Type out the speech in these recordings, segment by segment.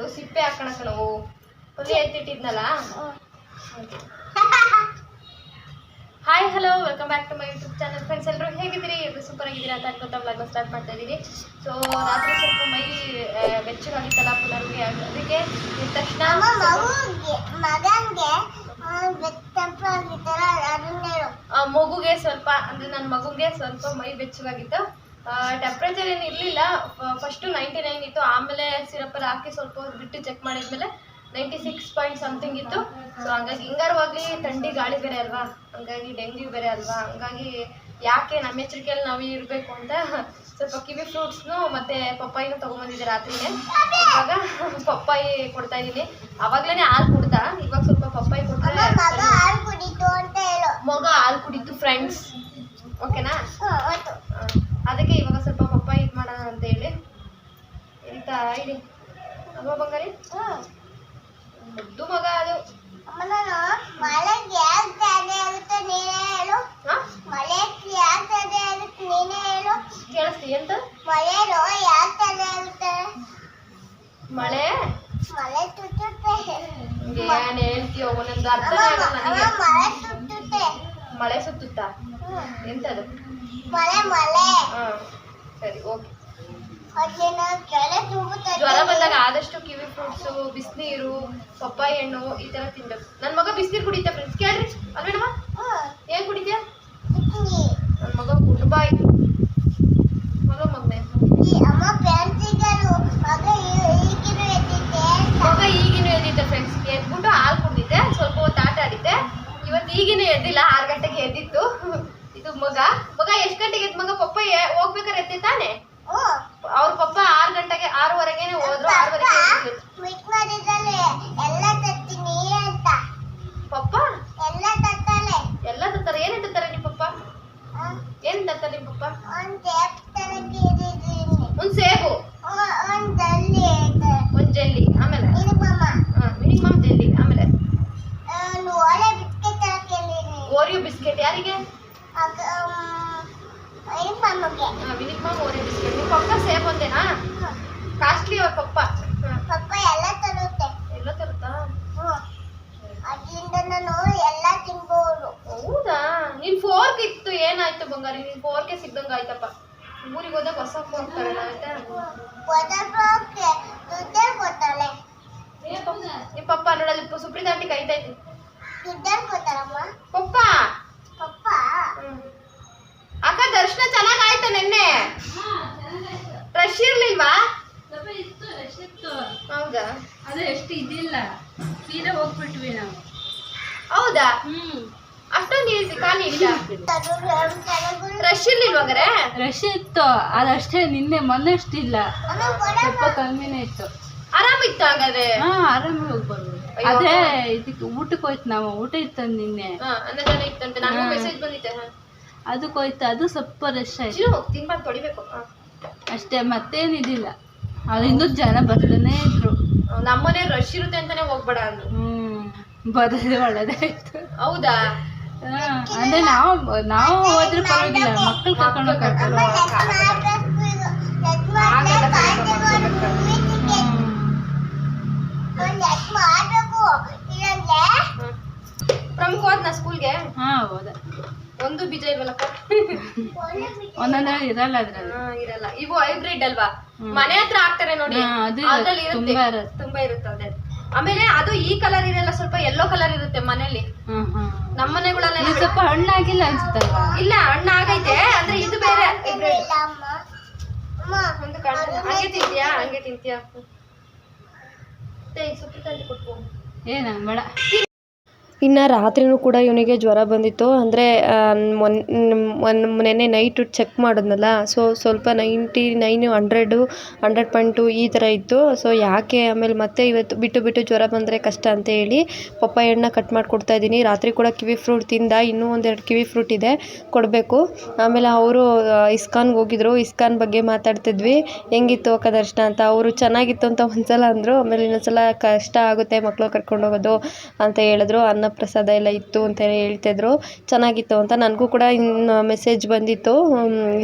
ಇದು ಸಿಪ್ಪೆ ಹಾಕೋಣ ಕಣವು ಹುಲಿ ಎತ್ತಿಟ್ಟಿದ್ನಲ್ಲ? Hi hello welcome back to my YouTube channel friends ಎಲ್ಲರೂ ಹೇಗಿದ್ದೀರಿ? ಎಲ್ಲರೂ ಸೂಪರ್ ಆಗಿದ್ದೀರಾ ಅಂತ ಅನ್ಕೊತಾ ಬ್ಲಾಗ್ ಸ್ಟಾರ್ಟ್ ಮಾಡ್ತಾ ಇದ್ದೀನಿ. ಸೊ ರಾತ್ರಿ ಸ್ವಲ್ಪ ಮೈ ಬೆಚ್ಚಗಾಗಿತ್ತಲ್ಲ ಪುನರ್ಗೆ ಅದಕ್ಕೆ ತಕ್ಷಣ ಮಗುಗೆ ಸ್ವಲ್ಪ ಅಂದ್ರೆ ನನ್ನ ಮಗುಗೆ ಸ್ವಲ್ಪ ಮೈ ಬೆಚ್ಚಗಾಗಿತ್ತು. ಟೆಂಪ್ರೇಚರ್ ಏನು ಇರಲಿಲ್ಲ. ಫಸ್ಟು ನೈಂಟಿ ನೈನ್ ಇತ್ತು. ಆಮೇಲೆ ಸಿರಪಲ್ಲಿ ಹಾಕಿ ಸ್ವಲ್ಪ ಹೊತ್ತು ಬಿಟ್ಟು ಚೆಕ್ ಮಾಡಿದ್ಮೇಲೆ ನೈಂಟಿ ಸಿಕ್ಸ್ ಪಾಯಿಂಟ್ ಸಮಥಿಂಗ್ ಇತ್ತು. ಸೊ ಹಂಗಾಗಿ ಹಿಂಗಾರವಾಗ್ಲಿ ಥಂಡಿ ಗಾಳಿ ಬೇರೆ ಅಲ್ವಾ? ಹಂಗಾಗಿ ಡೆಂಗ್ಯೂ ಬೇರೆ ಅಲ್ವಾ? ಹಂಗಾಗಿ ಯಾಕೆ ನಮ್ಮ ಎಚ್ಚರಿಕೆಯಲ್ಲಿ ನಾವು ಇರಬೇಕು ಅಂತ ಸ್ವಲ್ಪ ಕಿವಿ ಫ್ರೂಟ್ಸ್ನು ಮತ್ತು ಪಪ್ಪಾಯಿನೂ ತೊಗೊಂಬಂದಿದ್ದೆ ರಾತ್ರಿಗೆ. ಇವಾಗ ಪಪ್ಪಾಯಿ ಕೊಡ್ತಾ ಇದ್ದೀನಿ. ಅವಾಗಲೇ ಹಾಲು ಕುಡ್ದ. ಇವಾಗ ಸ್ವಲ್ಪ ಪಪ್ಪಾಯಿ ಕೊಡ್ತಾರೆ ಕುಡಿತು ಮಗ ಹಾಲು ಕುಡಿತು ಫ್ರೆಂಡ್ಸ್ ಓಕೆನಾ ಹ್ಮ್, ಆಯ್ತು ಆ, ಅದಕ್ಕೆ ಇವಾಗ ಸ್ವಲ್ಪ ಪಪ್ಪಾಯಿ ಇದು ಮಾಡೋಣ ಅಂತ ಹೇಳಿ ಇರಿತಾ ಇರಿ ಅಲ್ವಾ ಬಂಗಾರಿ ಹ್ಮ್ ಮುದ್ದು ಮಗ ಅದು ಅಮ್ಮ ನಾನು ಮಳೆಗೆ ಯಾಕೆ ತಡೆ ಆಗುತ್ತೆ ನೀನೇ ಹೇಳು ಹಾ ಮಳೆಗೆ ಯಾಕೆ ತಡೆ ಆಗುತ್ತೆ ನೀನೇ ಹೇಳು. ಕೇಳಿಸ್ತಿ ಅಂತ. ಆಗುತ್ತೆ ಮಳೆ ಏನ್ ಹೇಳ್ತೀಯೋ ಒಂದೊಂದು ಅರ್ಥ ಅಮ್ಮ ಅಮ್ಮ, ನನಗೆ. ಮಳೆ ಸುತ್ತುತ್ತಾ. ಎಂತದು? ಮಳೆ ಮಳೆ. ಹಾ ಸರಿ ಓಕೆ. ಜ್ವರ ಬಂದಾಗ ಆದಷ್ಟು ಕಿವಿ ಫ್ರೂಟ್ಸ್ ಬಿಸಿನೀರು ಪಪ್ಪಾಯಿ ಹಣ್ಣು ಈ ತರ ತಿನ್ಬೇಕು. ನನ್ನ ಮಗ ಬಿಸಿನೀರು ಕುಡಿತಾ ಫ್ರೆಂಡ್ಸ್ ಕೇಳ್ರಿ ಅಲ್ವೇನಮ್ಮ ಹ್ಮ್ ಏನ್ ಕುಡಿತೀಯ ನನ್ ನನ್ನ ಮಗ ಕುಟುಂಬ ಮಗ ಮಗನೆ. ಮಗ ಈಗಿನ ಎದ್ದಿದ್ದೆ ಫ್ರೆಂಡ್ಸ್ ಎದ್ಬಿಟ್ಟು ಹಾಲು ಕುಡಿದಿದ್ದೆ ಸ್ವಲ್ಪ ಹೊತ್ತು ಆಟ ಆಡಿದ್ದೆ. ಇವತ್ತು ಈಗಿನ ಎದ್ದಿಲ್ಲ ಆರು ಗಂಟೆಗೆ ಎದ್ದಿತ್ತು. ಇದು ಮಗ. ಮಗ ಎಷ್ಟು ಗಂಟೆಗೆ ಎದ್ ಮಗ? ಪಪ್ಪ ಹೋಗ್ಬೇಕಾರೆ ಎದ್ದೆ ತಾನೆ. ಅವ್ರ ಪಪ್ಪ ಆರ್ ಗಂಟೆಗೆ ಆರೂವರೆಗೆ ಹೋದ್ರು ಆರೂವರೆಗೆ ಎಲ್ಲ ತತ್ತೀನಿ ಅಂತ. ಪಪ್ಪ? ಎಲ್ಲ ಎಲ್ಲ ತರ್ತಾರೆ ಏನ್ ನಿಮ್ಮ ಪಪ್ಪ? ಏನ್ ತತ್ತಾರೆ ನಿಮ್ಮ ಪಪ್ಪ? ಒಂದ್ ಸೇಬು ಒಂದ್ ಜಲ್ಲಿ ಆಮೇಲೆ? ಮಿನಿಮಮ್. ಜೆಲ್ಲಿ ಆಮೇಲೆ? ಓರಿಯೋ ಬಿಸ್ಕೆಟ್ ಯಾರಿಗೆ? Minimum Oreo biscuit. ನಿಮ್ಮ ಪಪ್ಪ ಸೇಫ್ ಒಂದೇನಾ. ಕಾಸ್ಟ್ಲಿ ಅವ್ರ ಪಪ್ಪ? ಎಲ್ಲ ತರುತ್ತೆ. ಎಲ್ಲ ತರುತ್ತಾ. ಅದ್ರಿಂದ ನಾನು ಎಲ್ಲ ತಿನ್ಬೋದು. ಹೌದಾ? ನಿನ್ ಫೋರ್ಕ್ ಇತ್ತು ಏನಾಯ್ತು ಬಂಗಾರಿ? ನಿನ್ ಫೋರ್ಕೆ ಸಿಗ್ದಂಗ ಆಯ್ತಪ್ಪ. ಊರಿಗೆ ಹೋದಾಗ ಹೊಸ ಫೋರ್ಕ್ ತರೋಣ ಆಯ್ತಾ? ದುಡ್ಡೇ ಕೊಡ್ತಾಳೆ. ನಿಮ್ ಪಪ್ಪ ನೋಡಲ್ಲಿ ಸುಪ್ರೀತ್ ಆಂಟಿ ಕೈತೈತಿ. ದುಡ್ಡೇ ಕೊಡ್ತಾರಮ್ಮ. ಪಪ್ಪ? ಪಪ್ಪ? ಚೆನ್ನಾಗ್ ನೆನ್ನೆ? ರಶ್ ಇರ್ಲಿಲ್ವಾ? ಹೌದಾ? ಅದು ಎಷ್ಟು ಇದಿಲ್ಲ. ಸೀದಾ ಹೋಗ್ಬಿಟ್ವಿ ನಾವು. ಹೌದಾ? ಹ್ಮ್. ಅಷ್ಟೊಂದು ಈಸಿ ಖಾಲಿ ಇಲ್ಲ. ರಶ್ ಇರ್ಲಿಲ್ವಾ ರಶ್ ಇತ್ತು. ಅದಷ್ಟೇ ನಿನ್ನೆ ಮೊನ್ನೆ ಅಷ್ಟಿಲ್ಲ ಸ್ವಲ್ಪ ಕಮ್ಮಿನೇ ಇತ್ತು. ಆರಾಮಿತ್ತು ಹಂಗಾದ್ರೆ? ಹಾ ಆರಾಮಾಗಿ ಹೋಗಿ ಬರ್ಬೋದು ಅದೇ ಇದಕ್ಕೆ ಊಟಕ್ಕೆ ಹೋಯ್ತು ನಾವು. ಊಟ ಇತ್ತು ನಿನ್ನೆ. ಹಾ ಅನ್ನದಾನ ಇತ್ತಂತೆ. ನನಗೂ ಮೆಸೇಜ್ ಬಂದಿತ್ತೆ ಹಾ. ಅದಕ್ಕೆ ಹೋಯ್ತು ಅದು ಸ್ವಲ್ಪ ರಶ್ ಆಯ್ತು. ತೊಳಿಬೇಕು. ಅಷ್ಟೇ ಮತ್ತೇನಿದಿಲ್ಲ ಅದು ಇನ್ನೂ ಜನ ಬರ್ತಾನೆ ಇದ್ರು. ನಮ್ಮನೆ ರಶ್ ಇರುತ್ತೆ ಅಂತಾನೆ ಹೋಗ್ಬೇಡ ಅಂದ್ರು. ಹ್ಮ್ ಒಳ್ಳೇದೇ ಒಳ್ಳೇದಾಯ್ತು ಹೌದಾ? ಅಂದ್ರೆ ನಾವು ನಾವು ಹೋದ್ರೆ ಪರವಾಗಿಲ್ಲ ಮಕ್ಕಳು ಕರ್ಕೊಂಡು ಪ್ರಮುಖ ಹೋದ್ನಾ ಸ್ಕೂಲ್ಗೆ ಹಾ ಹೋದ. ಬೀಜ ಇಲ್ವಲ್ಲಕ್ಕ ಒಂದೊಂದ್ರ ಇರಲ್ಲ ಅದ್ರಲ್ಲಿ. ಹಾ, ಇರಲ್ಲ. ಇವು ಹೈಬ್ರಿಡ್ ಅಲ್ವಾ? ಮನೆ ಹತ್ರ ಹಾಕ್ತಾರೆ ನೋಡಿ. ಹಾ, ಅದು ಇರುತ್ತೆ. ಅದ್ರಲ್ಲಿ ಇರುತ್ತೆ. ತುಂಬಾ ಇರುತ್ತೆ. ತುಂಬಾ ಇರುತ್ತೆ ಅದೇ. ಆಮೇಲೆ ಅದು ಈ ಕಲರ್ ಇರಲ್ಲ ಸ್ವಲ್ಪ ಯೆಲ್ಲೋ ಕಲರ್ ಇರುತ್ತೆ ಮನೇಲಿ ಹ್ಮ್ ಹ್ಮ್. ನಮ್ಮ ಮನೆಗಳಲ್ಲೆಲ್ಲ ಇದು ಸ್ವಲ್ಪ ಹಣ್ಣಾಗಿಲ್ಲ ಅನ್ಸುತ್ತಲ್ವಾ ಇಲ್ಲ ಹಣ್ಣಾಗೈತೆ ಅಂದ್ರೆ ಇದು ಬೇರೆ hybrid. ಒಂದು ಕಾಣ್ತದೆ ಹಂಗೆ ತಿಂತೀಯಾ? ಹಂಗೆ ತಿಂತೀಯಾ? ಏನ ಬೇಡ. ಇನ್ನು ರಾತ್ರಿಯೂ ಕೂಡ ಇವನಿಗೆ ಜ್ವರ ಬಂದಿತ್ತು. ಅಂದರೆ ಮೊನ್ ನೆನ್ನೆ ನೈಟು ಚೆಕ್ ಮಾಡಿದ್ನಲ್ಲ ಸೊ ಸ್ವಲ್ಪ ninety nine hundred hundred point two ಈ ಥರ ಇತ್ತು. ಸೊ ಯಾಕೆ ಆಮೇಲೆ ಮತ್ತೆ ಇವತ್ತು ಬಿಟ್ಟು ಬಿಟ್ಟು ಜ್ವರ ಬಂದರೆ ಕಷ್ಟ ಅಂತ ಹೇಳಿ ಪಪ್ಪಾಯ ಹಣ್ಣ ಕಟ್ ಮಾಡಿಕೊಡ್ತಾ ಇದ್ದೀನಿ. ರಾತ್ರಿ ಕೂಡ ಕಿವಿ ಫ್ರೂಟ್ ತಿಂದ, ಇನ್ನೂ ಒಂದೆರಡು ಕಿವಿ ಫ್ರೂಟ್ ಇದೆ ಕೊಡಬೇಕು. ಆಮೇಲೆ ಅವರು ಇಸ್ಕಾನ್ಗೆ ಹೋಗಿದ್ರು. ಇಸ್ಕಾನ್ ಬಗ್ಗೆ ಮಾತಾಡ್ತಿದ್ವಿ. ಹೆಂಗಿತ್ತು ಅಕ್ಕ ದರ್ಶನ ಅಂತ. ಅವರು ಚೆನ್ನಾಗಿತ್ತು ಅಂತ ಒಂದ್ಸಲ ಅಂದರು. ಆಮೇಲೆ ಇನ್ನೊಂದ್ಸಲ ಕಷ್ಟ ಆಗುತ್ತೆ ಮಕ್ಕಳು ಕರ್ಕೊಂಡು ಹೋಗೋದು ಅಂತ ಹೇಳಿದ್ರು. ಅನ್ನ ಪ್ರಸಾದ ಎಲ್ಲ ಇತ್ತು ಅಂತ ಹೇಳ್ತಿದ್ರು. ಚೆನ್ನಾಗಿತ್ತು ಅಂತ ನನಗೂ ಕೂಡ ಇನ್ನು ಮೆಸೇಜ್ ಬಂದಿತ್ತು.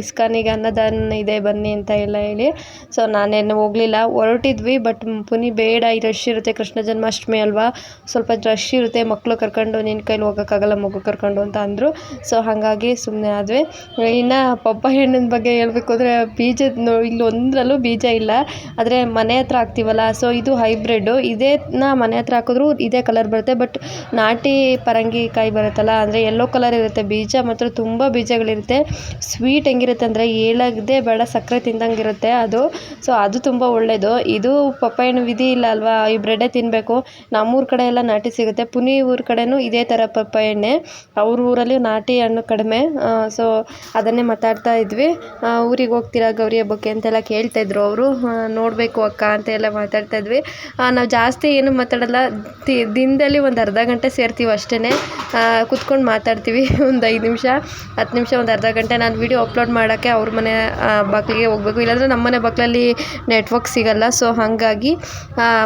ಇಸ್ಕಾನಿಗೆ ಅನ್ನದಾನ ಇದೆ, ಬನ್ನಿ ಅಂತ ಎಲ್ಲ ಹೇಳಿ. ಸೊ ನಾನೇನು ಹೋಗಲಿಲ್ಲ. ಹೊರಟಿದ್ವಿ ಬಟ್ ಪುನಿ ಬೇಡ, ಈ ರಶ್ ಇರುತ್ತೆ, ಕೃಷ್ಣ ಜನ್ಮಾಷ್ಟಮಿ ಅಲ್ವಾ? ಸ್ವಲ್ಪ ರಶ್ ಇರುತ್ತೆ ಮಕ್ಕಳು ಕರ್ಕೊಂಡು ನಿನ್ನ ಕೈಲಿ ಹೋಗೋಕ್ಕಾಗಲ್ಲ, ಮಗು ಕರ್ಕೊಂಡು ಅಂತ ಅಂದರು. ಸೊ ಹಾಗಾಗಿ ಸುಮ್ಮನೆ ಆದ್ವಿ. ಇನ್ನು ಪಪ್ಪ ಹೆಣ್ಣಿನ ಬಗ್ಗೆ ಹೇಳಬೇಕು ಅಂದರೆ ಬೀಜದ ಇಲ್ಲಿ ಒಂದರಲ್ಲೂ ಬೀಜ ಇಲ್ಲ. ಆದರೆ ಮನೆ ಹತ್ರ ಹಾಕ್ತೀವಲ್ಲ ಸೊ ಇದು ಹೈಬ್ರಿಡ್ಡು ಇದೇನ ಮನೆ ಹತ್ರ ಹಾಕಿದ್ರು, ಇದೇ ಕಲರ್ ಬರುತ್ತೆ ಬಟ್ ನಾಟಿ ಪರಂಗಿ ಕಾಯಿ ಬರುತ್ತಲ್ಲ, ಅಂದರೆ ಯೆಲ್ಲೋ ಕಲರ್ ಇರುತ್ತೆ, ಬೀಜ ಮಾತ್ರ ತುಂಬ ಬೀಜಗಳಿರುತ್ತೆ. ಸ್ವೀಟ್ ಹೆಂಗಿರುತ್ತೆ ಅಂದರೆ ಏಳಾಗದೆ ಬೇಡ, ಸಕ್ಕರೆ ತಿಂದಂಗೆ ಇರುತ್ತೆ ಅದು. ಸೊ ಅದು ತುಂಬ ಒಳ್ಳೆಯದು ಇದು ಪಪ್ಪಾಯ ಹಣ್ಣು ವಿಧಿ ಇಲ್ಲ ಅಲ್ವಾ? ಈ ಬ್ರೆಡ್ಡೇ ತಿನ್ನಬೇಕು ನಮ್ಮೂರ ಕಡೆ ಎಲ್ಲ ನಾಟಿ ಸಿಗುತ್ತೆ. ಪುನಿ ಊರ ಕಡೆನೂ ಇದೇ ಥರ ಪಪ್ಪಾಯ ಹಣ್ಣೆ ಅವ್ರ ಊರಲ್ಲಿ ನಾಟಿ ಹಣ್ಣು ಕಡಿಮೆ. ಸೊ ಅದನ್ನೇ ಮಾತಾಡ್ತಾ ಇದ್ವಿ. ಊರಿಗೆ ಹೋಗ್ತೀರಾ ಗೌರಿ ಹಬ್ಬಕ್ಕೆ ಅಂತೆಲ್ಲ ಕೇಳ್ತಾ ಇದ್ರು ಅವರು. ನೋಡಬೇಕು ಅಕ್ಕ ಅಂತ ಎಲ್ಲ ಮಾತಾಡ್ತಾ ಇದ್ವಿ. ನಾವು ಜಾಸ್ತಿ ಏನು ಮಾತಾಡಲ್ಲ. ದಿನದಲ್ಲಿ ಒಂದು ಅರ್ಧ ಗಂಟೆ ಸೇರ್ತೀವಿ ಅಷ್ಟೇ ಕುತ್ಕೊಂಡು ಮಾತಾಡ್ತೀವಿ ಒಂದು ಐದು ನಿಮಿಷ, ಹತ್ತು ನಿಮಿಷ, ಒಂದು ಅರ್ಧ ಗಂಟೆ. ನಾನು ವೀಡಿಯೋ ಅಪ್ಲೋಡ್ ಮಾಡೋಕ್ಕೆ ಅವ್ರ ಮನೆ ಬಕ್ಲಿಗೆ ಹೋಗಬೇಕು. ಇಲ್ಲಾಂದರೆ ನಮ್ಮ ಮನೆ ಬಕ್ಲಲ್ಲಿ ನೆಟ್ವರ್ಕ್ ಸಿಗಲ್ಲ. ಸೊ ಹಾಗಾಗಿ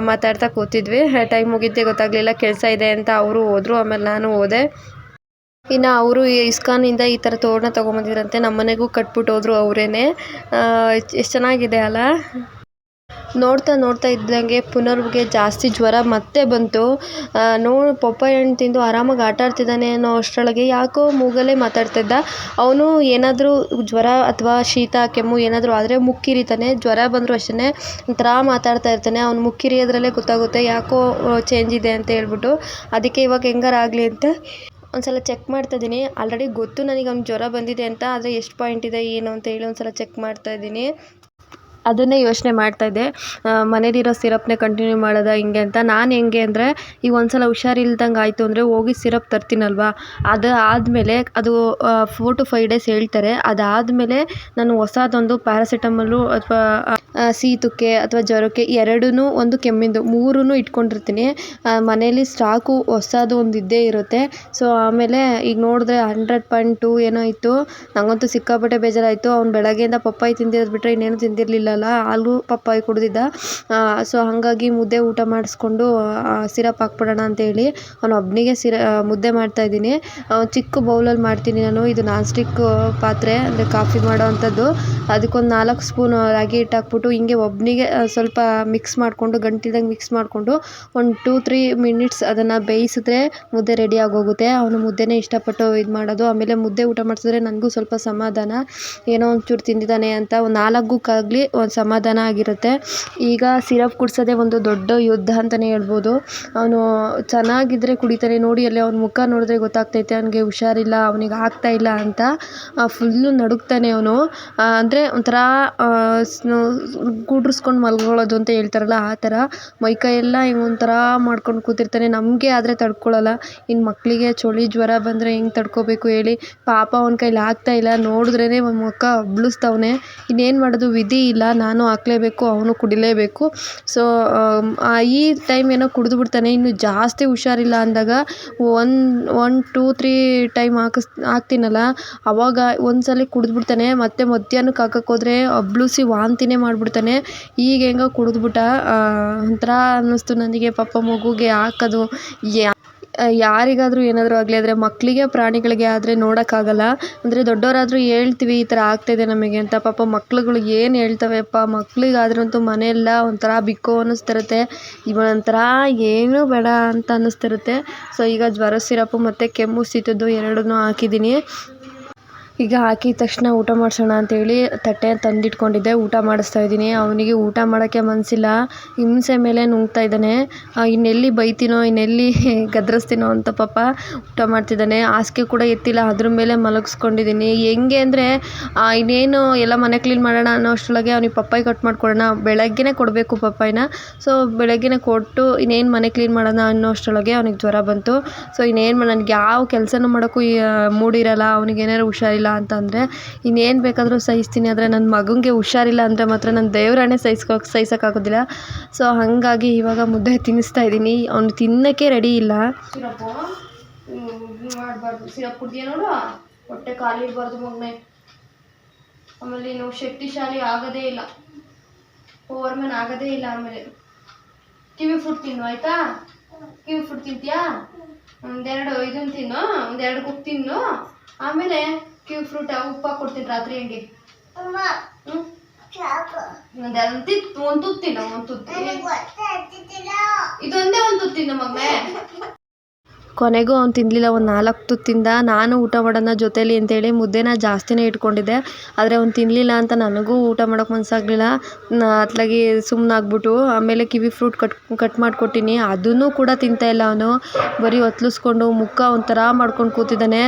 ಮಾತಾಡ್ತಾ ಕೂತಿದ್ವಿ. ಟೈಮ್ ಮುಗಿದ್ದೆ, ಗೊತ್ತಾಗಲಿಲ್ಲ. ಕೆಲಸ ಇದೆ ಅಂತ ಅವರು ಹೋದರು. ಆಮೇಲೆ ನಾನು ಹೋದೆ. ಇನ್ನು ಅವರು ಇಸ್ಕಾನಿಂದ ಈ ಥರ ತೋರಣ ತೊಗೊಂಬಂದಿದ್ರಂತೆ ನಮ್ಮನೆಗೂ ಕಟ್ಬಿಟ್ಟು ಹೋದರು ಅವರೇನೆ. ಎಷ್ಟು ಚೆನ್ನಾಗಿದೆ ಅಲ್ಲ? ನೋಡ್ತಾ ನೋಡ್ತಾ ಇದ್ದಂಗೆ ಪುನರ್ಗೆ ಜಾಸ್ತಿ ಜ್ವರ ಮತ್ತೆ ಬಂತು. ನೋ ಪಪ್ಪಾಯ ಹಣ್ಣು ತಿಂದು ಆರಾಮಾಗಿ ಆಟ ಆಡ್ತಿದ್ದಾನೆ ಅನ್ನೋ ಅಷ್ಟರೊಳಗೆ ಯಾಕೋ ಮೂಗಲ್ಲೇ ಮಾತಾಡ್ತಿದ್ದ ಅವನು ಏನಾದರೂ ಜ್ವರ ಅಥವಾ ಶೀತ, ಕೆಮ್ಮು ಏನಾದರೂ ಆದರೆ ಮುಕ್ಕಿರಿತಾನೆ. ಜ್ವರ ಬಂದರೂ ಅಷ್ಟೇ ಒಂಥರ ಮಾತಾಡ್ತಾ ಇರ್ತಾನೆ. ಅವ್ನು ಮುಕ್ಕಿರಿಯೋದ್ರಲ್ಲೇ ಗೊತ್ತಾಗುತ್ತೆ ಯಾಕೋ ಚೇಂಜ್ ಇದೆ ಅಂತ ಹೇಳ್ಬಿಟ್ಟು. ಅದಕ್ಕೆ ಇವಾಗ ಹೆಂಗಾರ ಆಗಲಿ ಅಂತ ಒಂದ್ಸಲ ಚೆಕ್ ಮಾಡ್ತಾ ಇದ್ದೀನಿ. ಆಲ್ರೆಡಿ ಗೊತ್ತು ನನಗೆ ಅವ್ನು ಜ್ವರ ಬಂದಿದೆ ಅಂತ, ಆದರೆ ಎಷ್ಟು ಪಾಯಿಂಟ್ ಇದೆ, ಏನು ಅಂತ ಹೇಳಿ ಒಂದ್ಸಲ ಚೆಕ್ ಮಾಡ್ತಾ ಇದ್ದೀನಿ. ಅದನ್ನೇ ಯೋಚನೆ ಮಾಡ್ತಾಯಿದ್ದೆ ಮನೇಲಿರೋ ಸಿರಪ್ನೇ ಕಂಟಿನ್ಯೂ ಮಾಡೋದಾ ಹಿಂಗೆ ಅಂತ. ನಾನು ಹೆಂಗೆ ಅಂದರೆ, ಈಗ ಒಂದ್ಸಲ ಹುಷಾರಿಲ್ದಂಗೆ ಆಯಿತು ಅಂದರೆ ಹೋಗಿ ಸಿರಪ್ ತರ್ತೀನಲ್ವ? ಅದು ಆದಮೇಲೆ ಅದು ಫೋರ್ ಟು ಫೈವ್ ಡೇಸ್ ಹೇಳ್ತಾರೆ. ಅದಾದಮೇಲೆ ನಾನು ಹೊಸದೊಂದು ಪ್ಯಾರಾಸಿಟಮಲ್ಲು ಅಥವಾ ಶೀತಕ್ಕೆ ಅಥವಾ ಜ್ವರಕ್ಕೆ ಎರಡೂ ಒಂದು ಕೆಮ್ಮಿಂದು ಮೂರೂ ಇಟ್ಕೊಂಡಿರ್ತೀನಿ. ಮನೇಲಿ ಸ್ಟಾಕು ಹೊಸದು ಒಂದು ಇದ್ದೇ ಇರುತ್ತೆ. ಸೊ ಆಮೇಲೆ ಈಗ ನೋಡಿದ್ರೆ ಹಂಡ್ರೆಡ್ ಪಾಯಿಂಟ್ ಟು ಏನೋ ಇತ್ತು. ನನಗಂತೂ ಸಿಕ್ಕಾಪಟ್ಟೆ ಬೇಜಾರಾಯಿತು. ಅವ್ನು ಬೆಳಗ್ಗೆಯಿಂದ ಪಪ್ಪಾಯಿ ತಿಂದಿರೋದು ಬಿಟ್ಟರೆ ಇನ್ನೇನು ತಿಂದಿರಲಿಲ್ಲಲ್ಲ. ಹಾಲು ಪಪ್ಪಾಯಿ ಕುಡಿದಿದ್ದ. ಸೊ ಹಾಗಾಗಿ ಮುದ್ದೆ ಊಟ ಮಾಡಿಸ್ಕೊಂಡು ಸಿರಪ್ ಹಾಕ್ಬಿಡೋಣ ಅಂತೇಳಿ ಅವ್ನು ಒಬ್ಬನಿಗೆ ಸಿರ ಮುದ್ದೆ ಮಾಡ್ತಾಯಿದ್ದೀನಿ ಚಿಕ್ಕ ಬೌಲಲ್ಲಿ ಮಾಡ್ತೀನಿ ನಾನು. ಇದು ನಾನ್ ಸ್ಟಿಕ್ ಪಾತ್ರೆ, ಅಂದರೆ ಕಾಫಿ ಮಾಡೋ ಅಂಥದ್ದು. ಅದಕ್ಕೊಂದು ನಾಲ್ಕು ಸ್ಪೂನ್ ರಾಗಿ ಹಿಟ್ಟು ಹಾಕ್ಬಿಟ್ಟು ಹಿಂಗೆ ಒಬ್ಬನಿಗೆ ಸ್ವಲ್ಪ ಮಿಕ್ಸ್ ಮಾಡಿಕೊಂಡು, ಗಂಟಿದಂಗೆ ಮಿಕ್ಸ್ ಮಾಡಿಕೊಂಡು ಒಂದು ಟೂ ತ್ರೀ ಮಿನಿಟ್ಸ್ ಅದನ್ನು ಬೇಯಿಸಿದ್ರೆ ಮುದ್ದೆ ರೆಡಿ ಆಗೋಗುತ್ತೆ. ಅವನು ಮುದ್ದೆನೇ ಇಷ್ಟಪಟ್ಟು ಇದು ಮಾಡೋದು. ಆಮೇಲೆ ಮುದ್ದೆ ಊಟ ಮಾಡಿಸಿದ್ರೆ ನನಗೂ ಸ್ವಲ್ಪ ಸಮಾಧಾನ. ಏನೋ ಒಂಚೂರು ತಿಂದಿದ್ದಾನೆ ಅಂತ ಒಂದು ನಾಲ್ಕಕ್ಕಾಗಲಿ ಒಂದು ಸಮಾಧಾನ ಆಗಿರುತ್ತೆ. ಈಗ ಸಿರಪ್ ಕುಡಿಸೋದೇ ಒಂದು ದೊಡ್ಡ ಯುದ್ಧ ಅಂತಲೇ ಹೇಳ್ಬೋದು. ಅವನು ಚೆನ್ನಾಗಿದ್ದರೆ ಕುಡಿತಾನೆ. ನೋಡಿ ಅಲ್ಲಿ ಅವ್ನ ಮುಖ ನೋಡಿದ್ರೆ ಗೊತ್ತಾಗ್ತೈತೆ. ಅವನಿಗೆ ಹುಷಾರಿಲ್ಲ, ಅವನಿಗೆ ಆಗ್ತಾ ಇಲ್ಲ ಅಂತ ಫುಲ್ಲು ನಡುಗ್ತಾನೆ ಅವನು. ಅಂದರೆ ಒಂಥರ ಕೂಡ್ರಿಸ್ಕೊಂಡು ಮಲ್ಕೊಳ್ಳೋದು ಅಂತ ಹೇಳ್ತಾರಲ್ಲ ಆ ಥರ. ಮೈಕೈಯೆಲ್ಲ ಹಿಂಗೆ ಒಂಥರ ಮಾಡ್ಕೊಂಡು ಕೂತಿರ್ತಾನೆ. ನಮಗೆ ಆದರೆ ತಡ್ಕೊಳ್ಳಲ್ಲ ಇನ್ನು ಮಕ್ಕಳಿಗೆ ಚಳಿ ಜ್ವರ ಬಂದರೆ ಹೆಂಗೆ ತಡ್ಕೊಬೇಕು ಹೇಳಿ. ಪಾಪ ಅವನ ಕೈಲಿ ಆಗ್ತಾ ಇಲ್ಲ. ನೋಡಿದ್ರೇ ಮುಖ ಅಬ್ಳಿಸ್ತವ್ನೆ ಇನ್ನೇನು ಮಾಡೋದು? ವಿಧಿ ಇಲ್ಲ. ನಾನು ಹಾಕ್ಲೇಬೇಕು, ಅವನು ಕುಡಿಲೇಬೇಕು. ಸೊ ಈ ಟೈಮ್ ಏನೋ ಕುಡಿದು ಬಿಡ್ತಾನೆ. ಇನ್ನು ಜಾಸ್ತಿ ಹುಷಾರಿಲ್ಲ ಅಂದಾಗ one one two, three time ಹಾಕಿಸ್, ಹಾಕ್ತೀನಲ್ಲ. ಅವಾಗ ಒಂದು ಸಲ ಕುಡಿದ್ಬಿಡ್ತಾನೆ ಮತ್ತೆ ಮಧ್ಯಾಹ್ನಕ್ಕೆ ಹಾಕಕ್ಕೆ ಹೋದ್ರೆ ಅಬ್ಳಿಸಿ ವಾಂತಿನೇ ಮಾಡಿಬಿಡ್ತಾನೆ. ಈಗ ಹೆಂಗೋ ಕುಡಿದ್ಬಿಟ್ಟ ಒಂಥರ ಅನ್ನಿಸ್ತು ನನಗೆ ಪಾಪ ಮಗುಗೆ ಹಾಕೋದು ಯಾರಿಗಾದರೂ ಏನಾದರೂ ಆಗಲಿ, ಆದರೆ ಮಕ್ಕಳಿಗೆ ಪ್ರಾಣಿಗಳಿಗೆ ಆದರೆ ನೋಡೋಕ್ಕಾಗಲ್ಲ. ಅಂದರೆ ದೊಡ್ಡವರಾದರೂ ಹೇಳ್ತೀವಿ, ಈ ಥರ ಆಗ್ತಾಯಿದೆ ನಮಗೆ ಅಂತ. ಪಾಪ ಮಕ್ಳುಗಳು ಏನು ಹೇಳ್ತವೆಪ್ಪ? ಮಕ್ಳಿಗಾದ್ರಂತೂ ಮನೆಯೆಲ್ಲ ಒಂಥರ ಬಿಕ್ಕೋ ಅನ್ನಿಸ್ತಿರುತ್ತೆ. ಒಂಥರ ಏನೂ ಬೇಡ ಅಂತ ಅನ್ನಿಸ್ತಿರುತ್ತೆ. ಸೊ ಈಗ ಜ್ವರ ಸಿರಪ್ಪು ಮತ್ತು ಕೆಮ್ಮು, ಸೀತದ್ದು ಎರಡನ್ನೂ ಹಾಕಿದ್ದೀನಿ. ಈಗ ಹಾಕಿದ ತಕ್ಷಣ ಊಟ ಮಾಡಿಸೋಣ ಅಂತೇಳಿ ತಟ್ಟೆ ತಂದಿಟ್ಕೊಂಡಿದ್ದೆ. ಊಟ ಮಾಡಿಸ್ತಾ ಇದ್ದೀನಿ. ಅವನಿಗೆ ಊಟ ಮಾಡೋಕ್ಕೆ ಮನಸ್ಸಿಲ್ಲ ಹಿಂಸೆ ಮೇಲೆ ನುಂಗ್ತಾ ಇದ್ದಾನೆ. ಇನ್ನೆಲ್ಲಿ ಬೈತೀನೋ, ಇನ್ನೆಲ್ಲಿ ಗದರಿಸ್ತೀನೋ ಅಂತ ಪಾಪ ಊಟ ಮಾಡ್ತಿದ್ದಾನೆ. ಹಾಸಿಗೆ ಕೂಡ ಎತ್ತಿಲ್ಲ. ಅದ್ರ ಮೇಲೆ ಮಲಗಿಸ್ಕೊಂಡಿದ್ದೀನಿ. ಹೆಂಗೆ ಅಂದರೆ ಇನ್ನೇನು ಎಲ್ಲ ಮನೆ ಕ್ಲೀನ್ ಮಾಡೋಣ ಅನ್ನೋ ಅಷ್ಟರೊಳಗೆ ಅವ್ನಿಗೆ ಪಪ್ಪಾಯಿ ಕಟ್ ಮಾಡಿಕೊಡೋಣ. ಬೆಳಗ್ಗೆನೇ ಕೊಡಬೇಕು ಪಪ್ಪಾಯಿನ. ಸೊ, ಬೆಳಗ್ಗೆನೇ ಕೊಟ್ಟು ಇನ್ನೇನು ಮನೆ ಕ್ಲೀನ್ ಮಾಡೋಣ ಅನ್ನೋ ಅಷ್ಟರೊಳಗೆ ಅವ್ನಿಗೆ ಜ್ವರ ಬಂತು. ಸೊ, ಇನ್ನೇನು ನನಗೆ ಯಾವ ಕೆಲಸನೂ ಮಾಡೋಕ್ಕೂ ಮೂಡಿರಲ್ಲ. ಅವನಿಗೆ ಏನಾದ್ರು ಹುಷಾರಿಲ್ಲ. ಅಂತಂದರೆ, ಇನ್ನೇನು ಬೇಕಾದರೂ ಸಹಿಸ್ತೀನಿ, ಆದರೆ ನನ್ನ ಮಗನಿಗೆ ಹುಷಾರಿಲ್ಲ ಅಂದರೆ ಮಾತ್ರ ನನ್ನ ದೇವರಾಣೆ ಸಹಿಸ್ಕೋ ಸಹಿಸೋಕ್ಕಾಗೋದಿಲ್ಲ. ಸೊ ಹಾಗಾಗಿ ಇವಾಗ ಮುದ್ದೆ ತಿನ್ನಿಸ್ತಾ ಇದ್ದೀನಿ. ಅವ್ನು ತಿನ್ನೋಕ್ಕೆ ರೆಡಿ ಇಲ್ಲ. ನೋಡು? ಹೊಟ್ಟೆ ಇರಬಾರ್ದು ಮಗನೇ. ಆಮೇಲೆ ನೀನು ಶಕ್ತಿಶಾಲಿ ಆಗೋದೇ ಇಲ್ಲ. ಓವರ್ ಮ್ಯಾನ್ ಆಗೋದೇ ಇಲ್ಲ ಆಮೇಲೆ. ಕಿವಿ ಫುಡ್ ತಿನ್ನು, ಆಯಿತಾ? ಕಿವಿ ಫುಡ್ ತಿಂತೀಯಾ? ಒಂದೆರಡು ಇದನ್ನು ತಿನ್ನು, ಒಂದೆರಡು ಕುಕ್ ತಿನ್ನು. ಆಮೇಲೆ ಕಿವಿ ಫ್ರೂಟ್ ಉಪ್ಪು ಕೊಡ್ತೀನಿ ರಾತ್ರಿ ಹಂಗೆ. ಒಂದ್ ತುತ್ತಿನ ಒಂದ್ ತುತ್ತಿನ ತಿತ್ತು. ಇದೊಂದೇ ಒಂದ್ ತುತ್ತಿನ ಮಗನೇ ಕೊನೆಗೂ ಅವ್ನು ತಿನ್ನಲಿಲ್ಲ ಒಂದು ನಾಲ್ಕು ತುತ್ತು ತಿಂದ. ನಾನು ಊಟ ಮಾಡೋಣ ಜೊತೇಲಿ ಅಂತೇಳಿ ಮುದ್ದೆನ ಜಾಸ್ತಿನೇ ಇಟ್ಕೊಂಡಿದ್ದೆ. ಆದರೆ ಅವ್ನು ತಿನ್ನಲಿಲ್ಲ ಅಂತ ನನಗೂ ಊಟ ಮಾಡೋಕೆ ಮನಸ್ಸಾಗಲಿಲ್ಲ ಅತ್ಲಾಗಿ ಸುಮ್ಮನಾಗ್ಬಿಟ್ಟು ಆಮೇಲೆ ಕಿವಿ ಫ್ರೂಟ್ ಕಟ್ ಕಟ್ ಮಾಡಿಕೊಟ್ಟಿನಿ. ಅದನ್ನು ಕೂಡ ತಿಂತಾ ಇಲ್ಲ ಅವನು. ಬರೀ ಒತ್ಲಿಸ್ಕೊಂಡು ಮುಖ ಒಂಥರ ಮಾಡ್ಕೊಂಡು ಕೂತಿದ್ದಾನೆ.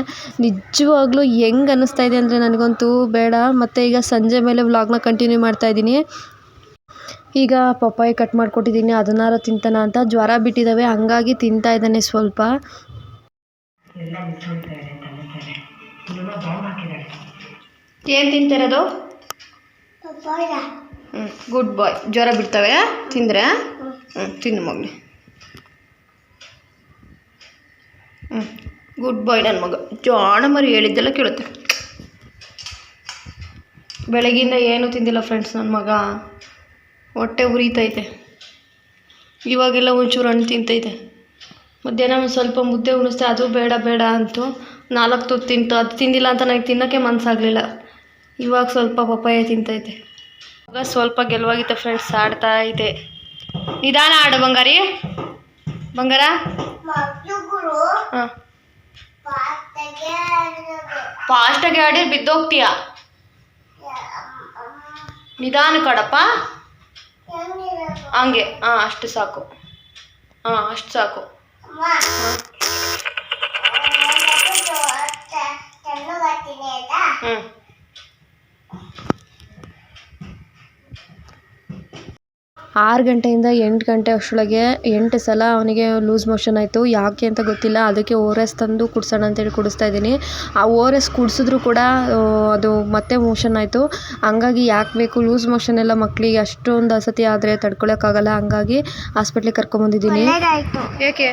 ನಿಜವಾಗ್ಲೂ ಹೆಂಗೆ ಅನ್ನಿಸ್ತಾ ಇದೆ ಅಂದರೆ ನನಗಂತೂ ಬೇಡ. ಮತ್ತು ಈಗ ಸಂಜೆ ಮೇಲೆ ವ್ಲಾಗ್ನ ಕಂಟಿನ್ಯೂ ಮಾಡ್ತಾ ಇದ್ದೀನಿ. ಈಗ ಪಪ್ಪಾಯ ಕಟ್ ಮಾಡಿಕೊಟ್ಟಿದ್ದೀನಿ, ಅದನ್ನಾರ ತಿಂತಾನ ಅಂತ ಜ್ವರ ಬಿಟ್ಟಿದ್ದಾವೆ ಹಂಗಾಗಿ ತಿಂತಾ ಇದ್ದಾನೆ ಸ್ವಲ್ಪ. ಏನು ತಿಂತಿರೋದು? ಹ್ಞೂ ಗುಡ್ ಬಾಯ್ ಜ್ವರ ಬಿಡ್ತವೆ ತಿಂದರೆ ಹ್ಞೂ ತಿನ್ನು ಮಗ ಹ್ಞೂ ಗುಡ್ ಬಾಯ್ ನನ್ನ ಮಗ. ಜಾಣ ಮರಿ ಹೇಳಿದ್ದೆಲ್ಲ ಕೇಳುತ್ತೆ. ಬೆಳಗಿಂದ ಏನೂ ತಿಂದಿಲ್ಲ ಫ್ರೆಂಡ್ಸ್ ನನ್ನ ಮಗ. ಹೊಟ್ಟೆ ಉರಿತೈತೆ. ಇವಾಗೆಲ್ಲ ಒಂಚೂರು ಹಣ್ಣು ತಿಂತೈತೆ. ಮಧ್ಯಾಹ್ನ ಒಂದು ಸ್ವಲ್ಪ ಮುದ್ದೆ ಉಣಿಸ್ತೆ ಅದು ಬೇಡ ಬೇಡ ಅಂತು ನಾಲ್ಕು ತುತ್ತು ತಿಂತು. ಅದು ತಿಂದಿಲ್ಲ ಅಂತ ನನಗೆ ತಿನ್ನೋಕ್ಕೆ ಮನಸ್ಸಾಗಲಿಲ್ಲ ಇವಾಗ ಸ್ವಲ್ಪ ಪಪ್ಪಾಯ ತಿಂತೈತೆ. ಇವಾಗ ಸ್ವಲ್ಪ ಗೆಲುವಾಗಿತ್ತು ಫ್ರೆಂಡ್ಸ್ ಆಡ್ತಾ ಇದೆ. ನಿಧಾನ ಆಡು ಬಂಗಾರಿ. ಬಂಗಾರ? ಹಾಂ. ಫಾಸ್ಟಾಗಿ ಆಡಿ ಬಿದ್ದೋಗ್ತೀಯ? ನಿಧಾನ ಕಡಪ್ಪ. ಹಂಗೆ. ಹಾಂ ಅಷ್ಟು ಸಾಕು. ಹಾಂ ಅಷ್ಟು ಸಾಕು. ಹ್ಞೂ ಆರು ಗಂಟೆಯಿಂದ ಎಂಟು ಗಂಟೆ ಅಷ್ಟರೊಳಗೆ ಎಂಟು ಸಲ ಅವನಿಗೆ ಲೂಸ್ ಮೋಷನ್ ಆಯಿತು. ಯಾಕೆ ಅಂತ ಗೊತ್ತಿಲ್ಲ. ಅದಕ್ಕೆ ಓ ಆರ್ ಎಸ್ ತಂದು ಕುಡ್ಸೋಣ ಅಂತೇಳಿ ಕುಡಿಸ್ತಾ ಇದ್ದೀನಿ. ಆ ಓ ಆರ್ ಎಸ್ ಕುಡಿಸಿದ್ರು ಕೂಡ ಅದು ಮತ್ತೆ ಮೋಷನ್ ಆಯಿತು. ಹಂಗಾಗಿ ಯಾಕೆ ಬೇಕು? ಲೂಸ್ ಮೋಷನ್ ಎಲ್ಲ ಮಕ್ಕಳಿಗೆ ಅಷ್ಟೊಂದು ಸತಿ ಆದರೆ ತಡ್ಕೊಳಕ್ಕಾಗಲ್ಲ. ಹಂಗಾಗಿ ಹಾಸ್ಪಿಟ್ಲಿಗೆ ಕರ್ಕೊಂಬಂದಿದ್ದೀನಿ ಏಕೆ?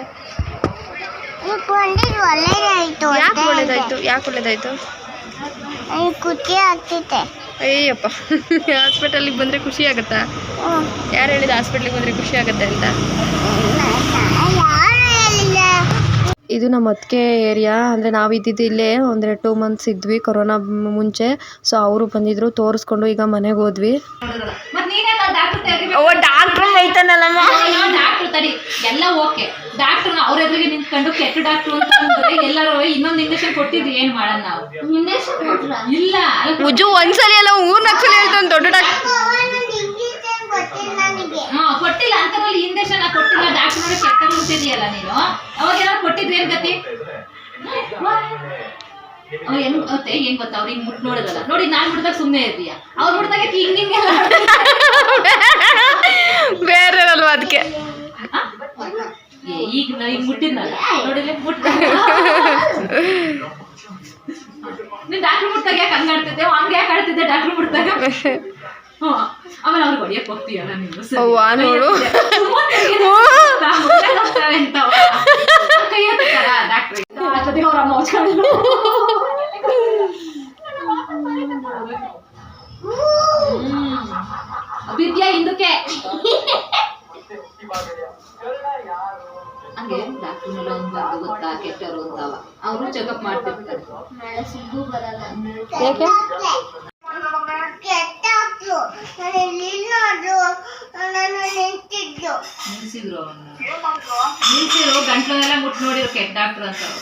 ಯಾಕೆ ಒಳ್ಳೇದಾಯ್ತು? ಯಾಕೆ ಒಳ್ಳೇದಾಯ್ತು? ಅಯ್ಯಪ್ಪ ಹಾಸ್ಪಿಟಲಿಗೆ ಬಂದರೆ ಖುಷಿ ಆಗುತ್ತಾ. ಯಾರು ಹೇಳಿದ ಹಾಸ್ಪಿಟ್ಲಿಗೆ ಬಂದರೆ ಖುಷಿ ಆಗುತ್ತೆ ಅಂತ? ಯಾರು ಹೇಳಿಲ್ಲ ಇದು ನಮ್ಮ ಅತ್ತಿಗೆ ಏರಿಯಾ. ಅಂದರೆ ನಾವು ಇದ್ದಿದ್ದು ಇಲ್ಲೇ ಅಂದರೆ ಟೂ ಮಂತ್ಸ್ ಇದ್ವಿ ಕೊರೋನಾ ಮುಂಚೆ. ಸೊ ಅವರು ಬಂದಿದ್ರು ತೋರಿಸ್ಕೊಂಡು ಈಗ ಮನೆಗೆ ಹೋದ್ವಿ. ಡಾಕ್ಟರ್ ತಡಿ. ಎಲ್ಲ ಓಕೆ. ಡಾಕ್ಟರ್ ಅವ್ರ ಎದುರಿಗೆ ನಿಂತ್ಕೊಂಡು ಕೆಟ್ಟ ಡಾಕ್ಟರ್ ಅಂತ ಅಂದ್ರೆ ಎಲ್ಲರೂ ಇನ್ನೊಂದು ಇಂಜೆಕ್ಷನ್ ಕೊಟ್ಟಿದ್ರು ಏನ್ ಮಾಡೋಣ ನಾವು? ಇಲ್ಲ. ಉಜು ಒಂದ್ಸಲಿ ಅಲ್ಲ ಮೂರ್ ನಾಲ್ಕು ಸಲ ಹೇಳ್ತಾನೆ ದೊಡ್ಡ ಡಾಕ್ಟರ್ ಹಾ ಕೊಟ್ಟಿಲ್ಲ. ಅಂತರಲ್ಲಿ ಇಂಜೆಕ್ಷನ್ ಕೊಟ್ಟಿಲ್ಲ. ಡಾಕ್ಟರ್ ನೋಡಿ ಕೆಟ್ಟ ಮುಟ್ಟಿದ್ಯಲ್ಲ ನೀನು? ಅವಾಗ ಏನಾದ್ರು ಕೊಟ್ಟಿದ್ವಿ ಏನ್ ಗತಿ? ಅವ್ ಹೆಂಗ್ ಗೊತ್ತೆ? ಏನ್ ಗೊತ್ತಾ? ಅವ್ರಿಗೆ ಮುಟ್ ನೋಡಿದಲ್ಲ. ನೋಡಿ ನಾನ್ ಮುಟ್ದಾಗ ಸುಮ್ಮನೆ ಇರ್ತೀಯ? ಅವ್ರು ಮುಟ್ದಾಗ ಹಿಂಗ್ ಹಿಂಗ್ ಎಲ್ಲ ಬೇರೆ ಅಲ್ವಾ ಅದಕ್ಕೆ ಆ? ಏ, ಈಗ ಮುಟ್ಟಿದ್ನಲ್ಲ ಮುಟ್ಟ ನೀನ್ ಡಾಕ್ಟರ್ ಮುಟ್ಟಾಗ ಯಾಕೆ ಹಂಗ ಆಡ್ತಿದ್ದೆ ಹಂಗ ಯಾಕೆ ಆಡ್ತಿದ್ದೆ ಡಾಕ್ಟರ್ ಮುಟ್ಟಾಗ ಆಮೇಲೆ ಅವ್ರಿಗೆ ಹೊಡಿಯಕ್ ಹೋಗ್ತೀಯಲ್ಲ ನೀನು ಸರಿ. ಅವ್ವ, ನೋಡು. ಸುಮ್ಮನೆ ಗೊತ್ತಾ? ಮುಟ್ಟಾಗ ಹೋಗ್ತಾವೆ ಅಂತ ಅವ್ವ. ಕೈ ಎತ್ತುತ್ತಾರ ಡಾಕ್ಟ್ರಿಗೆ. ಅಷ್ಟೊತ್ತಿಗೆ ಅವ್ರ ಅಮ್ಮ ಹೊಚ್ಕೊಂಡು ಹ್ಮ್. ಹಿಂದಕ್ಕೆ ಗೊತ್ತಾ? ಅಂತಾವ. ಅವರು ಚೆಕಪ್ ಮಾಡ್ತಿರ್ತಾರೆ. ಯಾಕೆ? ನಿಲ್ಸಿದ್ರು ನಿಲ್ಸಿರು ಗಂಟ್ಲನ್ನೆಲ್ಲ ಮುಟ್ ನೋಡಿದ್ರು ಕೆಟ್ಟ ಡಾಕ್ಟರ್ ಅಂತ ಅವ್ರು.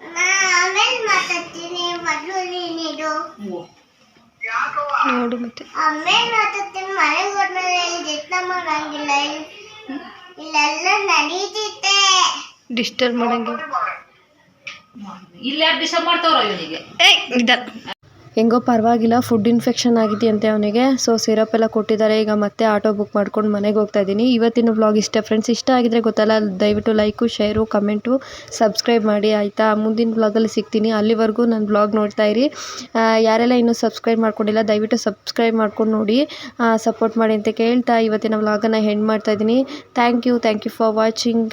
ನಾನು ಆಮೇಲೆ ಮಾತಾಡ್ತೀನಿ ಮೊದಲು ನೀನಿದು ಓ. ನೋಡು ಮತ್ತೆ ಆಮೇಲೆ ಮಾತಾಡ್ತೀನಿ ಮನೆಗೆ ಹೋದ್ಮೇಲೆ ಇಲ್ಲಿ ಮಾಡಂಗಿಲ್ಲ ಇಲ್ಲೆಲ್ಲ ಡಿಸ್ಟರ್ಬ್ ಮಾಡಂಗೆ. ಇಲ್ಲಿ ಯಾರು ಡಿಸ್ಟರ್ಬ್ ಮಾಡ್ತಾವ್ರ ಇವನಿಗೆ? ಏ ನಿಧಾನ ಹೆಂಗೋ ಪರವಾಗಿಲ್ಲ ಫುಡ್ ಇನ್ಫೆಕ್ಷನ್ ಆಗಿದೆಯಂತೆ ಅವನಿಗೆ. ಸೊ ಸಿರಪ್ ಎಲ್ಲ ಕೊಟ್ಟಿದ್ದಾರೆ. ಈಗ ಮತ್ತೆ ಆಟೋ ಬುಕ್ ಮಾಡ್ಕೊಂಡು ಮನೆಗೆ ಹೋಗ್ತಾ ಇದ್ದೀನಿ ಇವತ್ತಿನ ವ್ಲಾಗ್ ಇಷ್ಟ ಫ್ರೆಂಡ್ಸ್ ಇಷ್ಟ ಆಗಿದ್ರೆ ಗೊತ್ತಲ್ಲ, ದಯವಿಟ್ಟು ಲೈಕು ಶೇರು ಕಮೆಂಟು ಸಬ್ಸ್ಕ್ರೈಬ್ ಮಾಡಿ, ಆಯಿತಾ? ಮುಂದಿನ ವ್ಲಾಗಲ್ಲಿ ಸಿಗ್ತೀನಿ. ಅಲ್ಲಿವರೆಗೂ ನನ್ನ ವ್ಲಾಗ್ ನೋಡ್ತಾ ಇರಿ. ಯಾರೆಲ್ಲ ಇನ್ನೂ ಸಬ್ಸ್ಕ್ರೈಬ್ ಮಾಡ್ಕೊಂಡಿಲ್ಲ, ದಯವಿಟ್ಟು ಸಬ್ಸ್ಕ್ರೈಬ್ ಮಾಡ್ಕೊಂಡು ನೋಡಿ. ಸಪೋರ್ಟ್ ಮಾಡಿ ಅಂತ ಕೇಳ್ತಾ ಇವತ್ತಿನ ವ್ಲಾಗನ್ನು ಹೆಂಡ್ ಮಾಡ್ತಾ ಇದ್ದೀನಿ thank you thank you for watching